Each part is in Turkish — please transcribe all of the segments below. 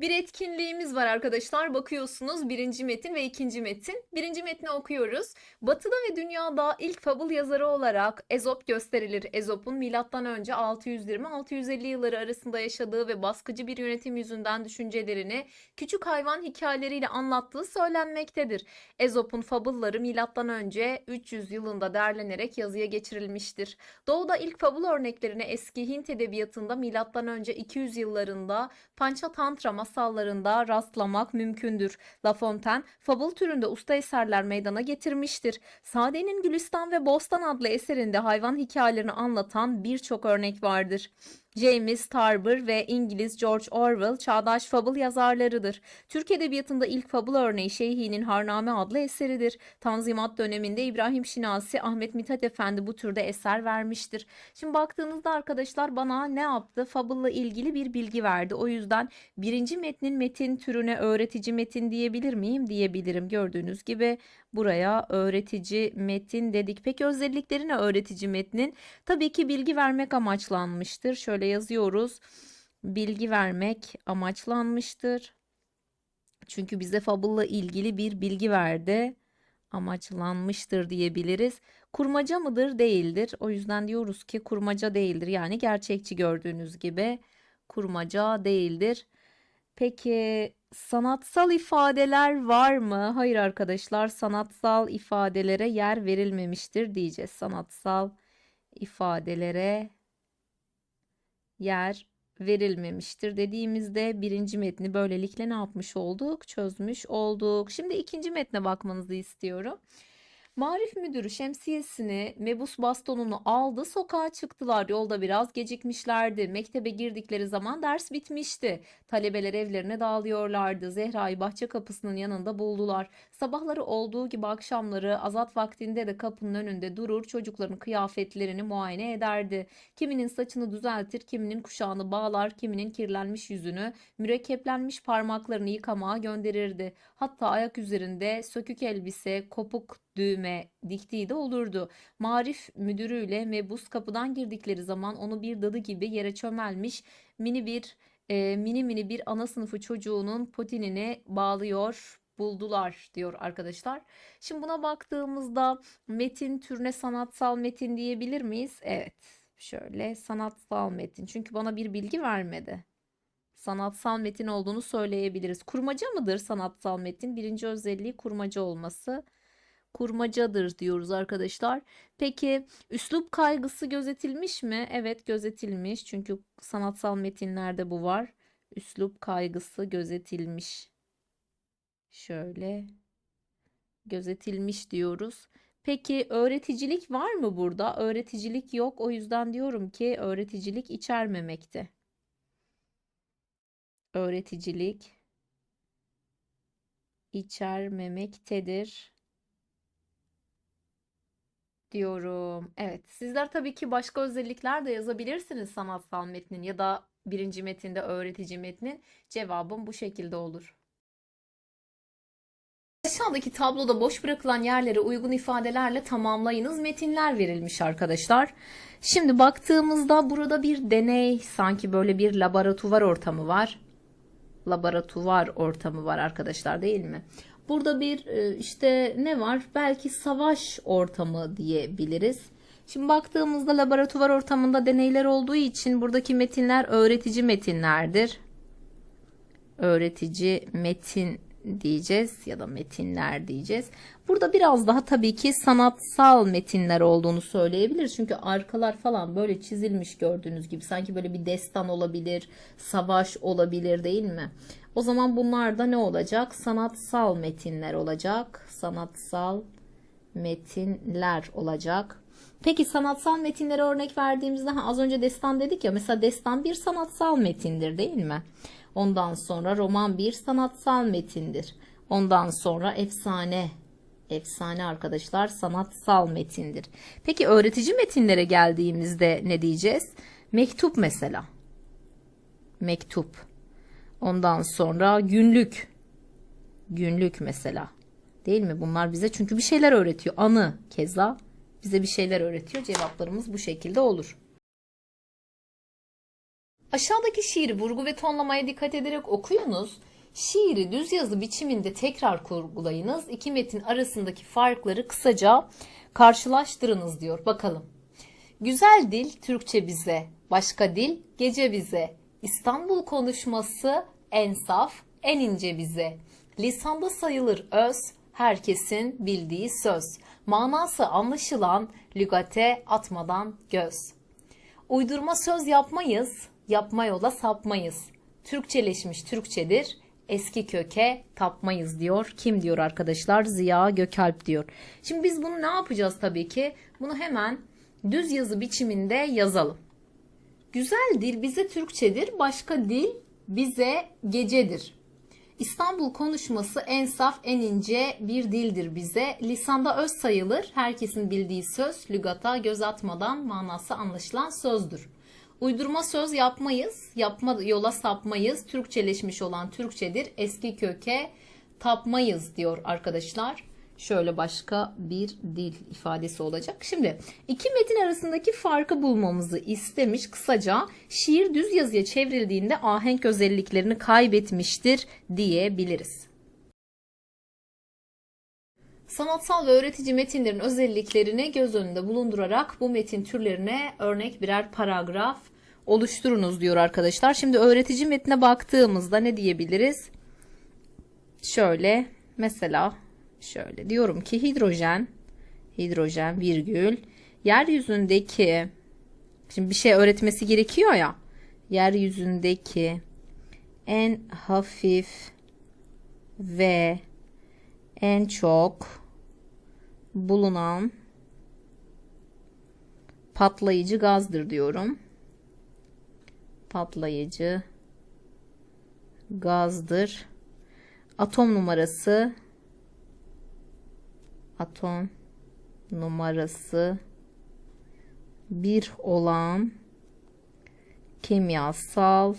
Bir etkinliğimiz var arkadaşlar. Bakıyorsunuz birinci metin ve ikinci metin. Birinci metni okuyoruz. Batı'da ve dünyada ilk fable yazarı olarak Ezop gösterilir. Ezop'un milattan önce 620-650 yılları arasında yaşadığı ve baskıcı bir yönetim yüzünden düşüncelerini küçük hayvan hikayeleriyle anlattığı söylenmektedir. Ezop'un fabılları milattan önce 300 yılında derlenerek yazıya geçirilmiştir. Doğuda ilk fabul örneklerini eski Hint edebiyatında milattan önce 200 yıllarında Panchatantra masallarında rastlamak mümkündür. La Fontaine, fabul türünde usta eserler meydana getirmiştir. Sade'nin Gülistan ve Bostan adlı eserinde hayvan hikayelerini anlatan birçok örnek vardır. James Tarver ve İngiliz George Orwell çağdaş fabul yazarlarıdır. Türk Edebiyatı'nda ilk fabul örneği Şeyhi'nin Harname adlı eseridir. Tanzimat döneminde İbrahim Şinasi, Ahmet Mithat Efendi bu türde eser vermiştir. Şimdi baktığınızda arkadaşlar bana ne yaptı? Fabul'la ilgili bir bilgi verdi. O yüzden birinci metnin metin türüne öğretici metin diyebilir miyim? Diyebilirim. Gördüğünüz gibi buraya öğretici metin dedik. Peki özellikleri ne öğretici metnin? Tabii ki bilgi vermek amaçlanmıştır. Şöyle yazıyoruz. Bilgi vermek amaçlanmıştır. Çünkü bize Fable'la ilgili bir bilgi verdi. Amaçlanmıştır diyebiliriz. Kurmaca mıdır? Değildir. O yüzden diyoruz ki kurmaca değildir. Yani gerçekçi gördüğünüz gibi kurmaca değildir. Peki sanatsal ifadeler var mı? Hayır arkadaşlar, sanatsal ifadelere yer verilmemiştir diyeceğiz. Sanatsal ifadelere yer verilmemiştir dediğimizde birinci metni böylelikle ne yapmış olduk? Çözmüş olduk. Şimdi ikinci metne bakmanızı istiyorum. Marif müdürü şemsiyesini, mebus bastonunu aldı, sokağa çıktılar. Yolda biraz gecikmişlerdi. Mektebe girdikleri zaman ders bitmişti. Talebeler evlerine dağılıyorlardı. Zehra'yı bahçe kapısının yanında buldular. Sabahları olduğu gibi akşamları azat vaktinde de kapının önünde durur, çocukların kıyafetlerini muayene ederdi. Kiminin saçını düzeltir, kiminin kuşağını bağlar, kiminin kirlenmiş yüzünü, mürekkeplenmiş parmaklarını yıkamaya gönderirdi. Hatta ayak üzerinde sökük elbise, kopuk düğme diktiği de olurdu. Marif müdürüyle mebus kapıdan girdikleri zaman onu bir dadı gibi yere çömelmiş mini bir e, mini mini bir ana sınıfı çocuğunun potinine bağlıyor buldular diyor arkadaşlar. Şimdi buna baktığımızda metin türüne sanatsal metin diyebilir miyiz? Evet. Şöyle sanatsal metin. Çünkü bana bir bilgi vermedi. Sanatsal metin olduğunu söyleyebiliriz. Kurmaca mıdır sanatsal metin? Birinci özelliği kurmaca olması kurmacadır diyoruz arkadaşlar. Peki üslup kaygısı gözetilmiş mi? Evet gözetilmiş. Çünkü sanatsal metinlerde bu var. Üslup kaygısı gözetilmiş. Şöyle gözetilmiş diyoruz. Peki öğreticilik var mı burada? Öğreticilik yok. O yüzden diyorum ki öğreticilik içermemekte. Öğreticilik içermemektedir diyorum. Evet, sizler tabii ki başka özellikler de yazabilirsiniz sanatsal metnin ya da birinci metinde öğretici metnin. Cevabım bu şekilde olur. Aşağıdaki tabloda boş bırakılan yerlere uygun ifadelerle tamamlayınız. Metinler verilmiş arkadaşlar. Şimdi baktığımızda burada bir deney, sanki böyle bir laboratuvar ortamı var. Laboratuvar ortamı var arkadaşlar değil mi? Burada bir e, işte ne var? Belki savaş ortamı diyebiliriz. Şimdi baktığımızda laboratuvar ortamında deneyler olduğu için buradaki metinler öğretici metinlerdir. Öğretici metin diyeceğiz ya da metinler diyeceğiz. Burada biraz daha tabii ki sanatsal metinler olduğunu söyleyebiliriz. Çünkü arkalar falan böyle çizilmiş gördüğünüz gibi. Sanki böyle bir destan olabilir, savaş olabilir değil mi? O zaman bunlar da ne olacak? Sanatsal metinler olacak. Sanatsal metinler olacak. Peki sanatsal metinlere örnek verdiğimizde ha, az önce destan dedik ya mesela destan bir sanatsal metindir değil mi? Ondan sonra roman bir sanatsal metindir. Ondan sonra efsane efsane arkadaşlar sanatsal metindir. Peki öğretici metinlere geldiğimizde ne diyeceğiz? Mektup mesela. Mektup. Ondan sonra günlük. Günlük mesela. Değil mi? Bunlar bize çünkü bir şeyler öğretiyor. Anı keza bize bir şeyler öğretiyor. Cevaplarımız bu şekilde olur. Aşağıdaki şiiri vurgu ve tonlamaya dikkat ederek okuyunuz. Şiiri düz yazı biçiminde tekrar kurgulayınız. İki metin arasındaki farkları kısaca karşılaştırınız diyor. Bakalım. Güzel dil Türkçe bize, başka dil gece bize. İstanbul konuşması en saf, en ince bize. Lisanda sayılır öz, herkesin bildiği söz. Manası anlaşılan lügate atmadan göz. Uydurma söz yapmayız, yapma yola sapmayız. Türkçeleşmiş Türkçedir, eski köke tapmayız diyor. Kim diyor arkadaşlar? Ziya Gökalp diyor. Şimdi biz bunu ne yapacağız tabii ki? Bunu hemen düz yazı biçiminde yazalım. Güzel dil bize Türkçedir, başka dil bize gecedir. İstanbul konuşması en saf, en ince bir dildir bize. Lisanda öz sayılır, herkesin bildiği söz, lügata göz atmadan manası anlaşılan sözdür. Uydurma söz yapmayız, yapma yola sapmayız. Türkçeleşmiş olan Türkçedir, eski köke tapmayız diyor arkadaşlar. Şöyle başka bir dil ifadesi olacak. Şimdi iki metin arasındaki farkı bulmamızı istemiş. Kısaca şiir düz yazıya çevrildiğinde ahenk özelliklerini kaybetmiştir diyebiliriz. Sanatsal ve öğretici metinlerin özelliklerini göz önünde bulundurarak bu metin türlerine örnek birer paragraf oluşturunuz diyor arkadaşlar. Şimdi öğretici metne baktığımızda ne diyebiliriz? Şöyle mesela şöyle diyorum ki hidrojen hidrojen virgül yeryüzündeki şimdi bir şey öğretmesi gerekiyor ya yeryüzündeki en hafif ve en çok bulunan patlayıcı gazdır diyorum. Patlayıcı gazdır. Atom numarası atom numarası bir olan kimyasal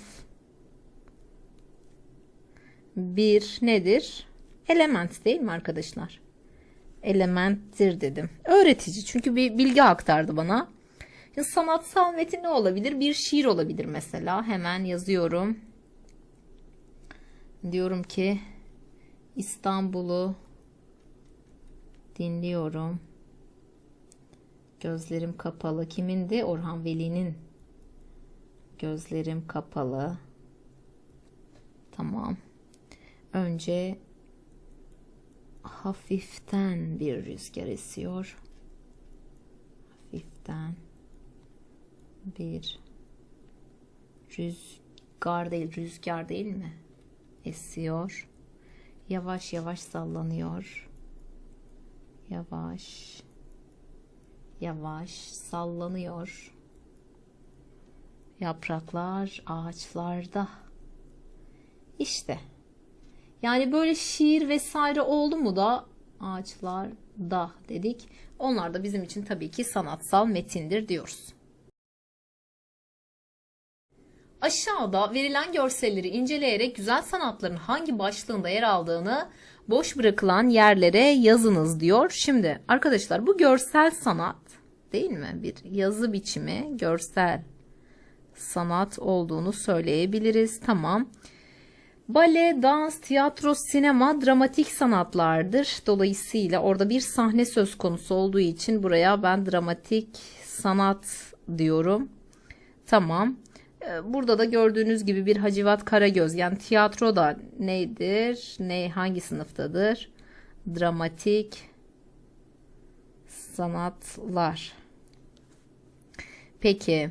bir nedir? Element değil mi arkadaşlar? Elementtir dedim. Öğretici çünkü bir bilgi aktardı bana. Şimdi sanatsal metin ne olabilir? Bir şiir olabilir mesela. Hemen yazıyorum. Diyorum ki İstanbul'u dinliyorum. Gözlerim kapalı. Kimindi? Orhan Veli'nin. Gözlerim kapalı. Tamam. Önce hafiften bir rüzgar esiyor. Hafiften bir rüzgar değil, rüzgar değil mi? Esiyor. Yavaş yavaş sallanıyor. Yavaş yavaş sallanıyor. Yapraklar ağaçlarda. İşte. Yani böyle şiir vesaire oldu mu da ağaçlarda dedik. Onlar da bizim için tabii ki sanatsal metindir diyoruz. Aşağıda verilen görselleri inceleyerek güzel sanatların hangi başlığında yer aldığını boş bırakılan yerlere yazınız diyor. Şimdi arkadaşlar bu görsel sanat değil mi? Bir yazı biçimi görsel sanat olduğunu söyleyebiliriz. Tamam. Bale, dans, tiyatro, sinema dramatik sanatlardır. Dolayısıyla orada bir sahne söz konusu olduğu için buraya ben dramatik sanat diyorum. Tamam. Ee, Burada da gördüğünüz gibi bir Hacivat Karagöz yani tiyatro da nedir? Ne hangi sınıftadır? Dramatik sanatlar. Peki.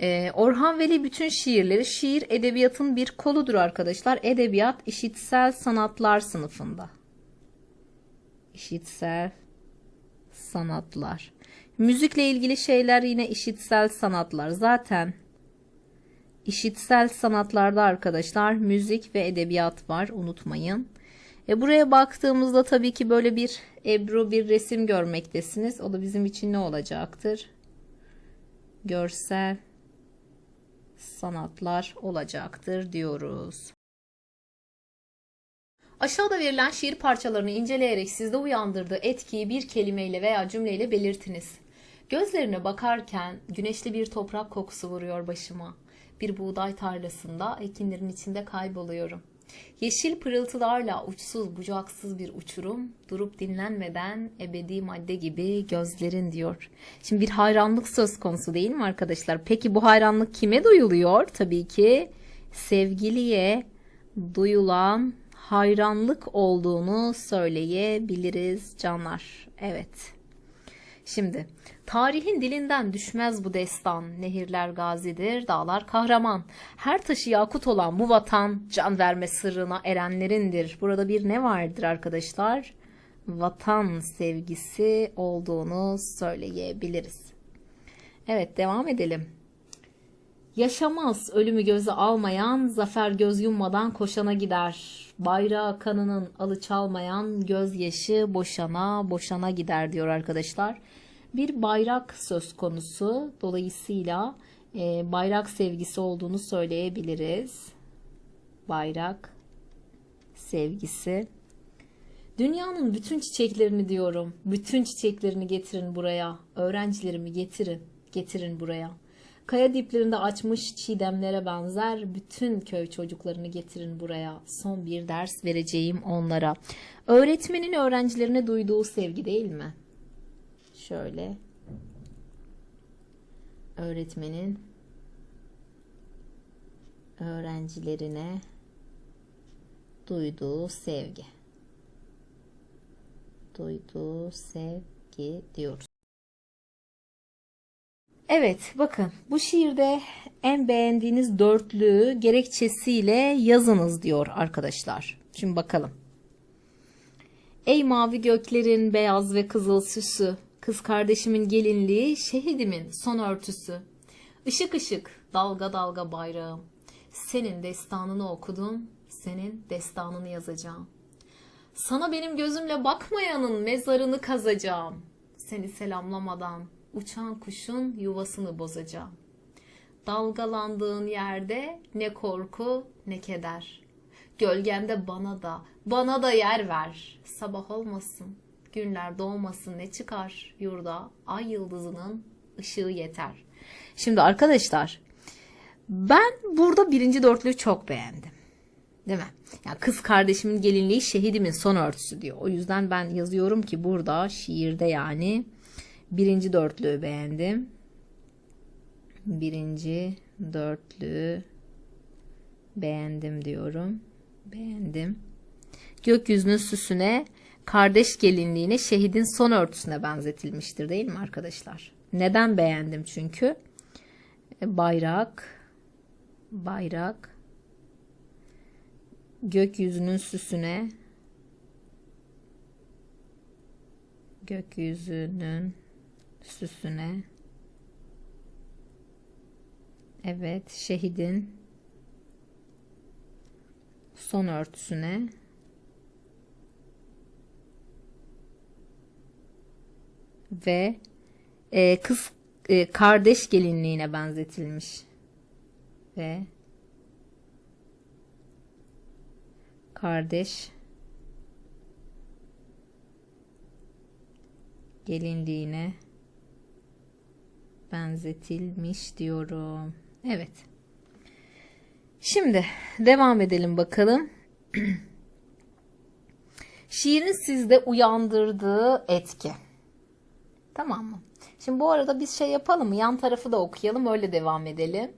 Ee, Orhan Veli bütün şiirleri şiir edebiyatın bir koludur arkadaşlar. Edebiyat işitsel sanatlar sınıfında. İşitsel sanatlar. Müzikle ilgili şeyler yine işitsel sanatlar. Zaten işitsel sanatlarda arkadaşlar müzik ve edebiyat var unutmayın. E buraya baktığımızda tabii ki böyle bir ebru bir resim görmektesiniz. O da bizim için ne olacaktır? Görsel sanatlar olacaktır diyoruz. Aşağıda verilen şiir parçalarını inceleyerek sizde uyandırdığı etkiyi bir kelimeyle veya cümleyle belirtiniz. Gözlerine bakarken güneşli bir toprak kokusu vuruyor başıma. Bir buğday tarlasında ekinlerin içinde kayboluyorum. Yeşil pırıltılarla uçsuz bucaksız bir uçurum, durup dinlenmeden ebedi madde gibi gözlerin diyor. Şimdi bir hayranlık söz konusu değil mi arkadaşlar? Peki bu hayranlık kime duyuluyor? Tabii ki sevgiliye duyulan hayranlık olduğunu söyleyebiliriz canlar. Evet. Şimdi tarihin dilinden düşmez bu destan. Nehirler gazidir, dağlar kahraman. Her taşı yakut olan bu vatan can verme sırrına erenlerindir. Burada bir ne vardır arkadaşlar? Vatan sevgisi olduğunu söyleyebiliriz. Evet devam edelim. Yaşamaz ölümü göze almayan, zafer göz yummadan koşana gider. Bayrağı kanının alı çalmayan, gözyaşı boşana boşana gider diyor arkadaşlar. Bir bayrak söz konusu. Dolayısıyla e, bayrak sevgisi olduğunu söyleyebiliriz. Bayrak sevgisi. Dünyanın bütün çiçeklerini diyorum. Bütün çiçeklerini getirin buraya. Öğrencilerimi getirin. Getirin buraya. Kaya diplerinde açmış çiğdemlere benzer bütün köy çocuklarını getirin buraya. Son bir ders vereceğim onlara. Öğretmenin öğrencilerine duyduğu sevgi değil mi? Şöyle. Öğretmenin öğrencilerine duyduğu sevgi. Duyduğu sevgi diyoruz. Evet, bakın bu şiirde en beğendiğiniz dörtlüğü gerekçesiyle yazınız diyor arkadaşlar. Şimdi bakalım. Ey mavi göklerin beyaz ve kızıl süsü, kız kardeşimin gelinliği, şehidimin son örtüsü. Işık ışık, dalga dalga bayrağım. Senin destanını okudum, senin destanını yazacağım. Sana benim gözümle bakmayanın mezarını kazacağım. Seni selamlamadan uçan kuşun yuvasını bozacağım. Dalgalandığın yerde ne korku ne keder. Gölgende bana da, bana da yer ver. Sabah olmasın, günler doğmasın ne çıkar yurda ay yıldızının ışığı yeter. Şimdi arkadaşlar ben burada birinci dörtlüğü çok beğendim. Değil mi? Yani kız kardeşimin gelinliği şehidimin son örtüsü diyor. O yüzden ben yazıyorum ki burada şiirde yani birinci dörtlüğü beğendim. Birinci dörtlüğü beğendim diyorum. Beğendim. Gökyüzünün süsüne, kardeş gelinliğine, şehidin son örtüsüne benzetilmiştir değil mi arkadaşlar? Neden beğendim çünkü? E, Bayrak, bayrak, gökyüzünün süsüne, gökyüzünün süsüne, evet şehidin son örtüsüne ve e, kız e, kardeş gelinliğine benzetilmiş ve kardeş gelinliğine benzetilmiş diyorum. Evet. Şimdi devam edelim bakalım. Şiirin sizde uyandırdığı etki. Tamam mı? Şimdi bu arada biz şey yapalım mı? Yan tarafı da okuyalım öyle devam edelim.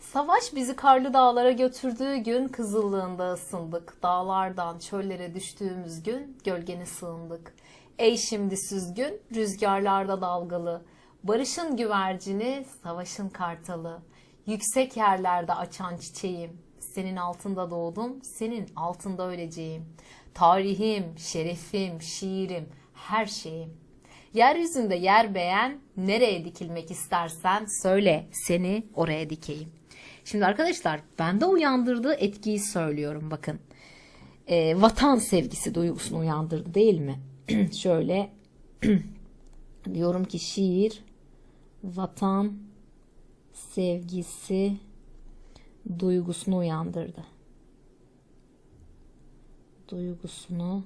Savaş bizi karlı dağlara götürdüğü gün kızıllığında ısındık. Dağlardan çöllere düştüğümüz gün gölgene sığındık. Ey şimdi süzgün, rüzgarlarda dalgalı. Barışın güvercini, savaşın kartalı. Yüksek yerlerde açan çiçeğim. Senin altında doğdum, senin altında öleceğim. Tarihim, şerefim, şiirim, her şeyim. Yeryüzünde yer beğen, nereye dikilmek istersen söyle, seni oraya dikeyim. Şimdi arkadaşlar bende uyandırdığı etkiyi söylüyorum bakın. Ee, vatan sevgisi duygusunu uyandırdı değil mi? Şöyle diyorum ki şiir vatan sevgisi duygusunu uyandırdı. Duygusunu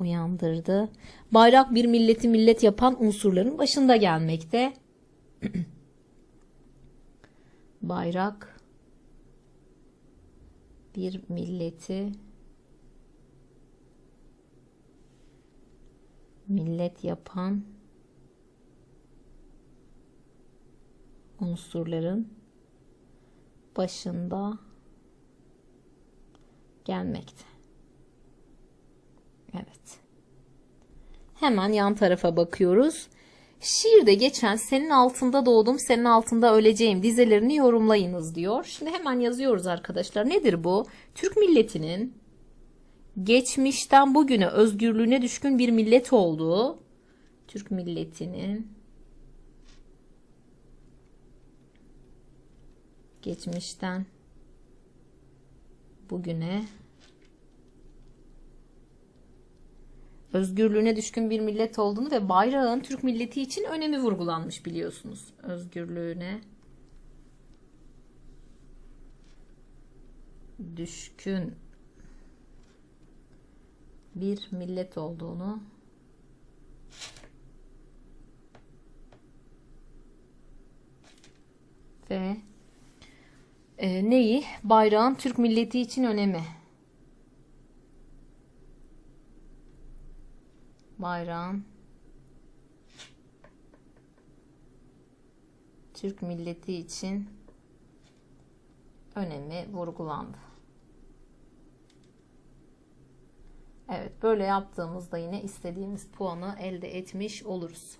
uyandırdı. Bayrak bir milleti millet yapan unsurların başında gelmekte. Bayrak bir milleti millet yapan unsurların başında gelmekte. Evet. Hemen yan tarafa bakıyoruz. Şiirde geçen senin altında doğdum, senin altında öleceğim dizelerini yorumlayınız diyor. Şimdi hemen yazıyoruz arkadaşlar. Nedir bu? Türk milletinin geçmişten bugüne özgürlüğüne düşkün bir millet olduğu, Türk milletinin geçmişten bugüne özgürlüğüne düşkün bir millet olduğunu ve bayrağın Türk milleti için önemi vurgulanmış biliyorsunuz. Özgürlüğüne düşkün bir millet olduğunu ve e, neyi? Bayrağın Türk milleti için önemi. Bayrağın Türk milleti için önemi vurgulandı. Evet, böyle yaptığımızda yine istediğimiz puanı elde etmiş oluruz.